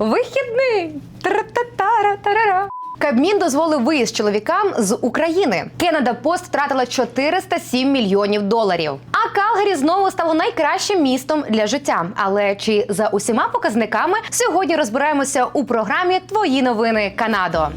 Вихідний! Тра-та-тара-тарара. Кабмін дозволив виїзд чоловікам з України. Кенада Пост втратила 407 мільйонів доларів. А Калгарі знову стало найкращим містом для життя. Але чи за усіма показниками сьогодні розбираємося у програмі Твої новини Канадо.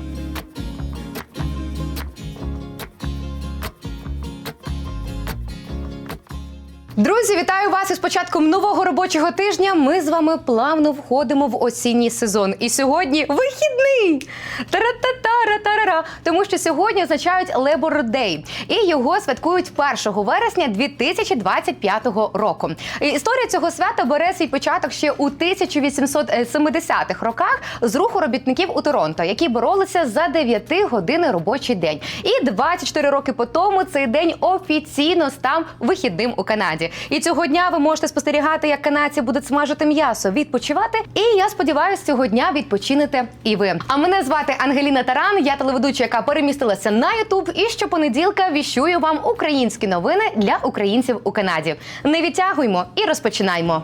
Друзі, вітаю вас із початком нового робочого тижня. Ми з вами плавно входимо в осінній сезон. І сьогодні вихідний! Тара-та-тара-тарара! Тому що сьогодні означають Labor Day. і його святкують 1 вересня 2025 року. Історія цього свята бере свій початок ще у 1870-х роках з руху робітників у Торонто, які боролися за 9 години робочий день. І 24 роки по тому цей день офіційно став вихідним у Канаді. І цього дня ви можете спостерігати, як канадці будуть смажити м'ясо, відпочивати. І я сподіваюся, цього дня відпочинете і ви. А мене звати Ангеліна Таран. Я телеведуча, яка перемістилася на Ютуб. І щопонеділка віщую вам українські новини для українців у Канаді. Не відтягуймо і розпочинаємо.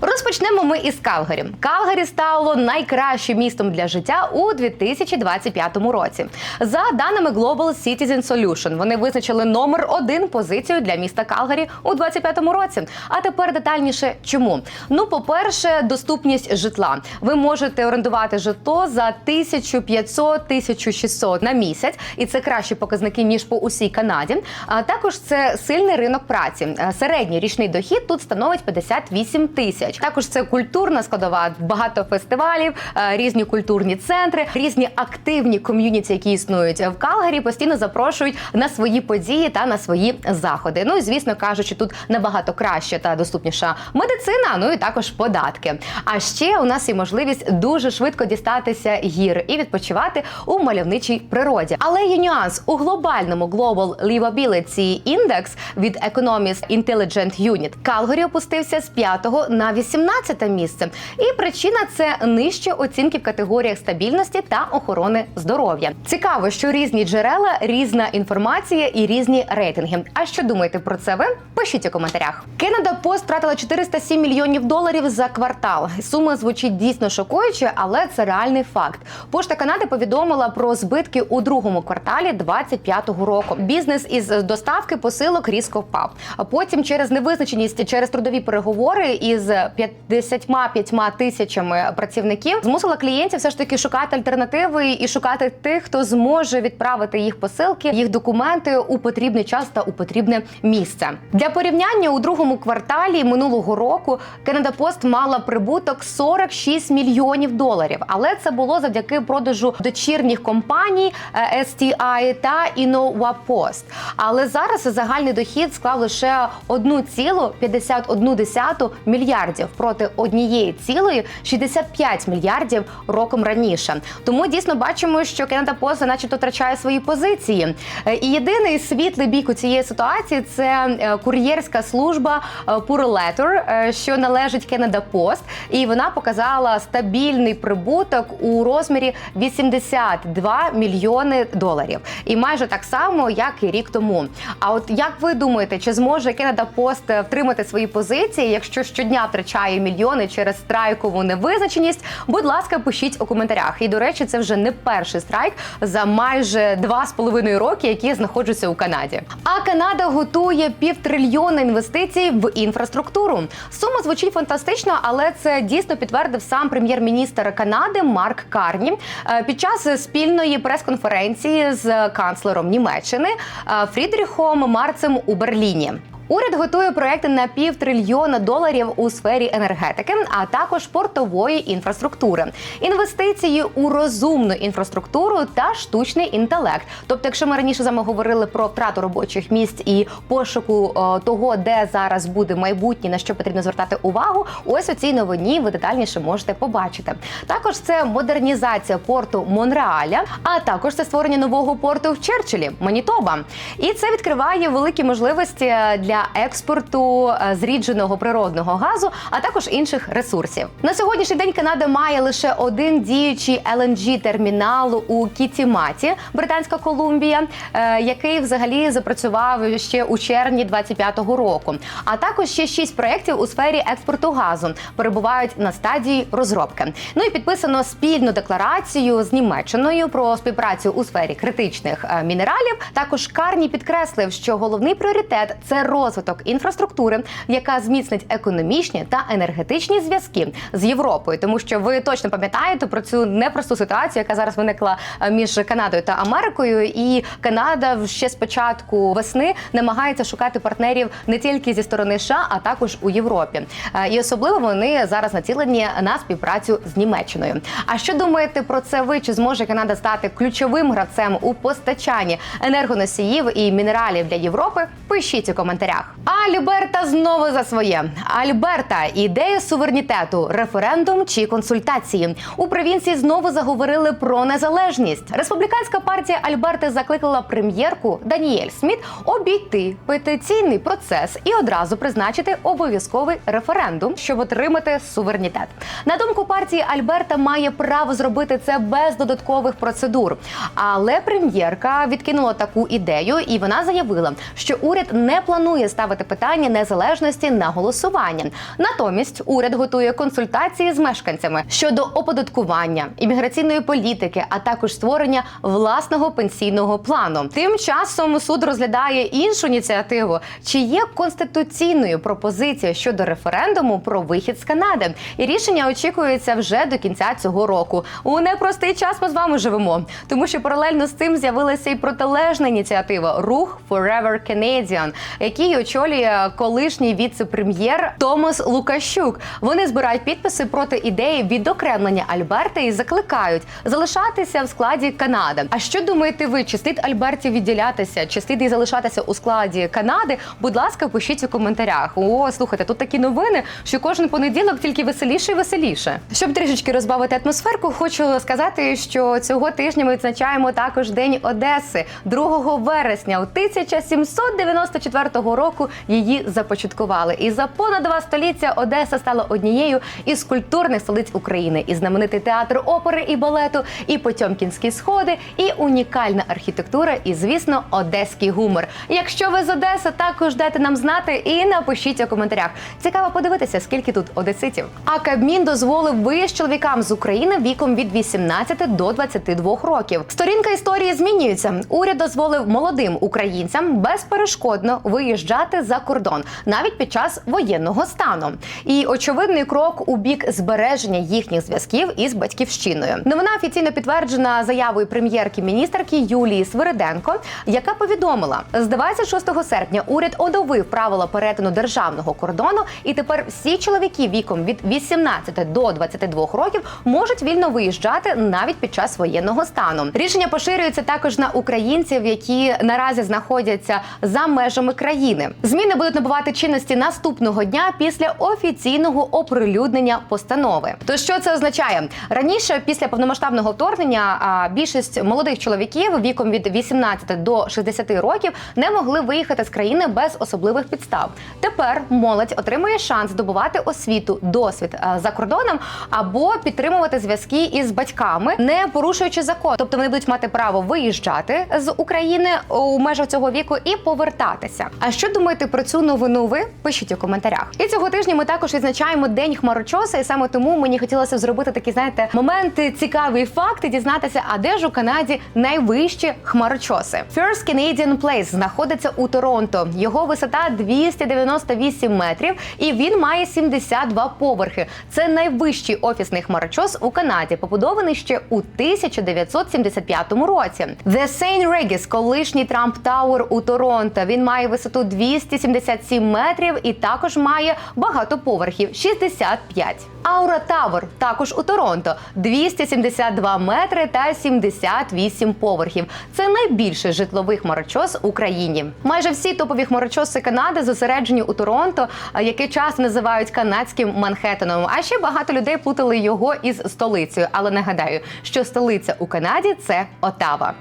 Розпочнемо ми із Калгарі. Калгарі стало найкращим містом для життя у 2025 році. За даними Global Citizen Solution, вони визначили номер один позицію для міста Калгарі у 2025 році. А тепер детальніше, чому? Ну, по-перше, доступність житла. Ви можете орендувати житло за 1500-1600 на місяць, і це кращі показники ніж по усій Канаді. А також це сильний ринок праці. Е, Середній річний дохід тут становить 58 тисяч. Також це культурна складова, багато фестивалів, е, різні культурні центри, різні активні ком'юніті, які існують в Калгарі, постійно запрошують на свої події та на свої заходи. Ну і звісно кажучи, тут набагато краще та доступніша медицина. Ну і також податки. А ще у нас є можливість дуже швидко дістатися гір і відпочивати у мальовничій природі. Але є нюанс у глобальному Global Livability Index від Economist Intelligent Unit Калгарі опустився з 5 на 18 місце. І причина це нижчі оцінки в категоріях стабільності та охорони здоров'я. Цікаво, що різні джерела, різна інформація і різні рейтинги. А що думаєте про це? Ви пишіть у коментарях. Canada Post втратила 407 мільйонів доларів за квартал. Сума звучить дійсно шокуюче, але це реальний факт. Пошта Канади повідомила про збитки у другому кварталі 25-го року. Бізнес із доставки посилок різко впав. А потім через невизначеність через трудові переговори із 55 тисячами працівників змусила клієнтів все ж таки шукати альтернативи і шукати тих, хто зможе відправити їх посилки, їх документи у потрібний час та у потрібне місце. Для порівняння у другому кварталі минулого року Canada Post мала прибуток 46 мільйонів доларів, але це було завдяки продажу дочірніх компаній е, STI та InnovaPost. Але зараз загальний дохід склав лише 1,51 мільярдів проти однієї цілої 65 мільярдів роком раніше. Тому дійсно бачимо, що Canada Post начебто втрачає свої позиції. Е, І єдиний світлий бік у цієї ситуації це е, кур'єрська служба е, Pure Letter, що належить Canada Post, і вона показала стабільний прибуток у розмірі 82 мільйони доларів, і майже так само, як і рік тому. А от як ви думаєте, чи зможе Canada Post втримати свої позиції, якщо щодня втрачає мільйони через страйкову невизначеність? Будь ласка, пишіть у коментарях. І до речі, це вже не перший страйк за майже два з половиною роки, які я знаходжуся у Канаді. А Канада готує півтрильйона інвестицій в інфраструктуру. Сума звучить фантастично, але це дійсно підтвердив сам прем'єр-міністр Канади Марк Карні е, під час спільної прес-конференції з канцлером Німеччини е, Фрідріхом Марцем у Берліні. Уряд готує проекти на півтрильйона доларів у сфері енергетики, а також портової інфраструктури, інвестиції у розумну інфраструктуру та штучний інтелект. Тобто, якщо ми раніше з вами говорили про втрату робочих місць і пошуку о, того, де зараз буде майбутнє, на що потрібно звертати увагу, ось у цій новині ви детальніше можете побачити. Також це модернізація порту Монреаля, а також це створення нового порту в Черчиллі, Манітоба. І це відкриває великі можливості для експорту е, зрідженого природного газу, а також інших ресурсів. На сьогоднішній день Канада має лише один діючий lng термінал у Кітіматі, Британська Колумбія, е, який взагалі запрацював ще у червні 25-го року. А також ще шість проєктів у сфері експорту газу перебувають на стадії розробки. Ну і підписано спільну декларацію з Німеччиною про співпрацю у сфері критичних е, мінералів. Також Карні підкреслив, що головний пріоритет це розвиток інфраструктури, яка зміцнить економічні та енергетичні зв'язки з Європою, тому що ви точно пам'ятаєте про цю непросту ситуацію, яка зараз виникла е, між Канадою та Америкою, і Канада ще з початку весни намагається шукати партнерів не тільки зі сторони США, а також у Європі. Е, І особливо вони зараз націлені на співпрацю з Німеччиною. А що думаєте про це? Ви чи зможе Канада стати ключовим гравцем у постачанні енергоносіїв і мінералів для Європи? Пишіть у коментарях. Альберта знову за своє. Альберта ідея суверенітету, референдум чи консультації у провінції знову заговорили про незалежність. Республіканська партія Альберти закликала прем'єрку Даніель Сміт обійти петиційний процес і одразу призначити обов'язковий референдум, щоб отримати суверенітет. На думку партії, Альберта має право зробити це без додаткових процедур. Але прем'єрка відкинула таку ідею, і вона заявила, що уряд не планує ставити питання незалежності на голосування. Натомість уряд готує консультації з мешканцями щодо оподаткування, імміграційної політики, а також створення власного пенсійного плану. Тим часом суд розглядає іншу ініціативу, чи є конституційною пропозиція щодо референдуму про вихід з Канади. І рішення очікується вже до кінця цього року. У непростий час ми з вами живемо, тому що паралельно з цим з'явилася і протилежна ініціатива Рух Forever Canadian, який очолює колишній віце-прем'єр Томас Лукащук. Вони збирають підписи проти ідеї відокремлення Альберти і закликають залишатися в складі Канади. А що думаєте ви? Чи слід Альберті відділятися, чи слід і залишатися у складі Канади? Будь ласка, пишіть у коментарях. О, слухайте, тут такі новини, що кожен понеділок тільки веселіше і веселіше. Щоб трішечки розбавити атмосферку, хочу сказати, що цього тижня ми відзначаємо також День Одеси 2 вересня. У 1794 року її започаткували. І за понад два століття Одеса стала однією із культурних столиць України. І знаменитий театр опери і балету, і Потьомкінські сходи, і унікальна архітектура, і звісно, одеський гумор. Якщо ви з Одеси, також дайте нам знати і напишіть у коментарях. Цікаво подивитися, скільки тут одеситів. А Кабмін дозволив виїзд чоловікам з України віком від 18 до 22 років. Сторінка історії змінюється. Уряд дозволив молодим українцям безперешкодно виїжджати за кордон навіть під час воєнного стану. І очевидний крок у бік збереження їхніх зв'язків із батьківщиною. Новина офіційно підтверджена заявою прем'єрки-міністерки Юлії Свириденко, яка повідомила, з 26 серпня уряд оновив правила перетину державного кордону, і тепер всі чоловіки віком від 18 до 22 років можуть вільно виїжджати навіть під час воєнного стану. Рішення поширюється також на українців, які наразі знаходяться за межами країни. Зміни будуть набувати чинності наступного дня після офіційного оприлюднення постанови. То що це означає? Раніше, після повномасштабного вторгнення, більшість молодих чоловіків віком від 18 до 60 років не могли виїхати з країни без особливих підстав. Тепер молодь отримує шанс здобувати освіту, досвід за кордоном або підтримувати зв'язки із батьками, не порушуючи закон. Тобто вони будуть мати право виїжджати з України у межах цього віку і повертатися. А що думаєте про цю новину? Ви пишіть у коментарях. І цього тижня ми також відзначаємо день хмарочоса, і саме тому мені хотілося зробити такі, знаєте, моменти цікаві факти, дізнатися, а де ж у Канаді найвищі хмарочоси. First Canadian Place знаходиться у Торонто. Його висота 298 метрів, і він має 72 поверхи. Це найвищий офісний хмарочос у Канаді, побудований ще у 1975 році. The St. Regis, колишній Трамп Тауер у Торонто. Він має висоту 277 метрів і також має багато поверхів 65. Аура Тавер також у Торонто 272 метри та 78 поверхів. Це найбільший житловий хмарочос в Україні. Майже всі топові хмарочоси Канади зосереджені у Торонто, який часто називають канадським Манхеттеном. А ще багато людей плутали його із столицею. Але нагадаю, що столиця у Канаді це Отава.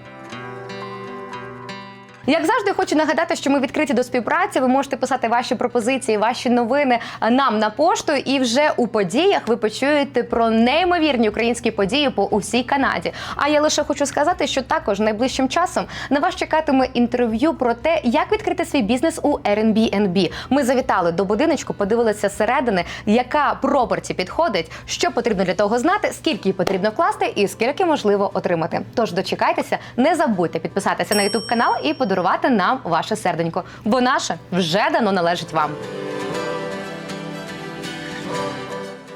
Як завжди, хочу нагадати, що ми відкриті до співпраці. Ви можете писати ваші пропозиції, ваші новини нам на пошту. І вже у подіях ви почуєте про неймовірні українські події по усій Канаді. А я лише хочу сказати, що також найближчим часом на вас чекатиме інтерв'ю про те, як відкрити свій бізнес у Airbnb. Ми завітали до будиночку, подивилися зсередини, яка проперті підходить, що потрібно для того знати, скільки потрібно вкласти і скільки можливо отримати. Тож дочекайтеся, не забудьте підписатися на YouTube канал і подарувати нам ваше серденько, бо наше вже дано належить вам.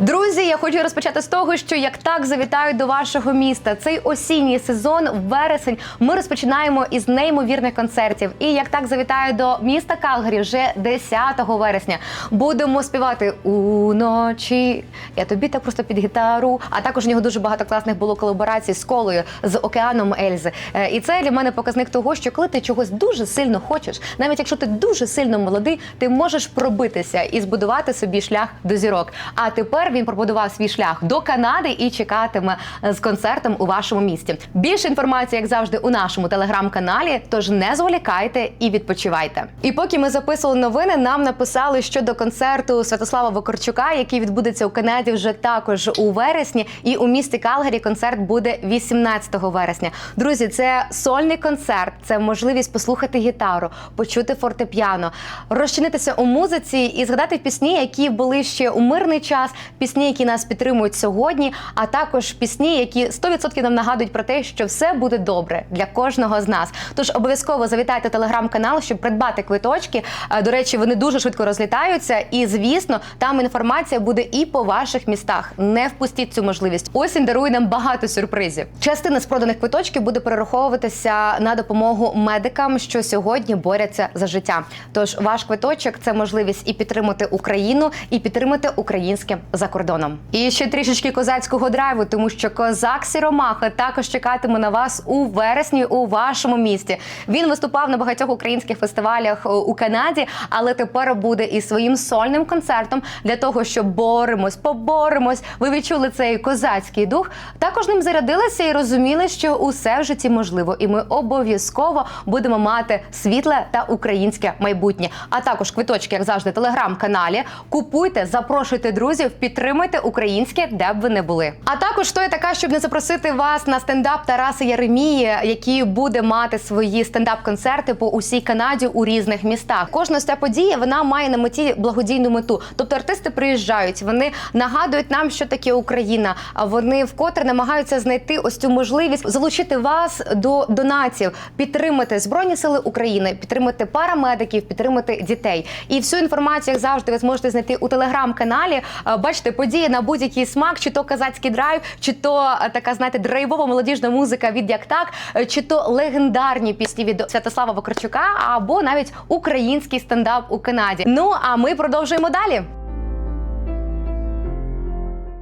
Друзі, я хочу розпочати з того, що як так завітають до вашого міста цей осінній сезон, вересень. Ми розпочинаємо із неймовірних концертів. І як так завітаю до міста Калгарі вже 10 вересня. Будемо співати уночі. Я тобі так просто під гітару. А також у нього дуже багато класних було колаборацій з колою з океаном Ельзи. Е, І це для мене показник того, що коли ти чогось дуже сильно хочеш, навіть якщо ти дуже сильно молодий, ти можеш пробитися і збудувати собі шлях до зірок. А тепер він пробудував свій шлях до Канади і чекатиме з концертом у вашому місті. Більше інформації, як завжди, у нашому телеграм-каналі. Тож не зволікайте і відпочивайте. І поки ми записували новини, нам написали щодо концерту Святослава Вакарчука, який відбудеться у Канаді вже також у вересні. І у місті Калгарі концерт буде 18 вересня. Друзі, це сольний концерт, це можливість послухати гітару, почути фортепіано, розчинитися у музиці і згадати пісні, які були ще у мирний час, пісні, які нас підтримують сьогодні, а також пісні, які 100% нам нагадують про те, що все буде добре для кожного з нас. Тож обов'язково завітайте телеграм-канал, щоб придбати квиточки. Е, До речі, вони дуже швидко розлітаються, і звісно, там інформація буде і по ваших містах. Не впустіть цю можливість. Осінь дарує нам багато сюрпризів. Частина з проданих квиточків буде перераховуватися на допомогу медикам, що сьогодні борються за життя. Тож ваш квиточок це можливість і підтримати Україну, і підтримати українське за кордоном. І ще трішечки козацького драйву, тому що козак Сіромаха також чекатиме на вас у вересні у вашому місті. Він виступав на багатьох українських фестивалях е, у Канаді, але тепер буде і своїм сольним концертом для того, щоб боремось, поборемось. Ви відчули цей козацький дух. Також ним зарядилися і розуміли, що усе в житті можливо, і ми обов'язково будемо мати світле та українське майбутнє. А також квиточки, як завжди, телеграм-каналі. Купуйте, запрошуйте друзів, підтримуйте українське, де б ви не були. А також хто я така, щоб не запросити вас на стендап Тараса Єремії, який буде мати свої стендап-концерти по усій Канаді у різних містах. Кожна ця подія вона має на меті благодійну мету. Тобто артисти приїжджають, вони нагадують нам, що таке Україна. А вони вкотре намагаються знайти ось цю можливість залучити вас до донатів, підтримати збройні сили України, підтримати парамедиків, підтримати дітей. І всю інформацію, як завжди, ви зможете знайти у телеграм-каналі. Е, Бачите, події на будь-який смак, чи то казацький драйв, чи то е, така, знаєте, драйвова молодіжна музика від як так, е, чи то легендарні пісні від Святослава Вакарчука, або навіть український стендап у Канаді. Ну а ми продовжуємо далі.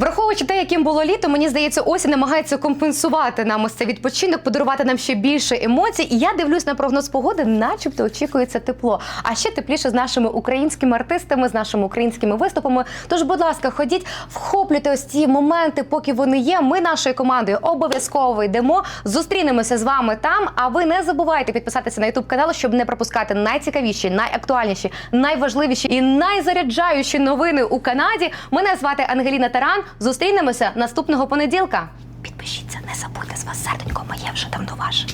Враховуючи те, яким було літо, мені здається, осінь намагається компенсувати нам ось цей відпочинок, подарувати нам ще більше емоцій. І я дивлюсь на прогноз погоди, начебто очікується тепло. А ще тепліше з нашими українськими артистами, з нашими українськими виступами. Тож, будь ласка, ходіть, вхоплюйте ось ці моменти, поки вони є. Ми нашою командою обов'язково йдемо. Зустрінемося з вами там. А ви не забувайте підписатися на YouTube канал, щоб не пропускати найцікавіші, найактуальніші, найважливіші і найзаряджаючі новини у Канаді. Мене звати Ангеліна Таран. Зустрінемося наступного понеділка. Підпишіться, не забудьте з вас серденько моє вже давно ваше.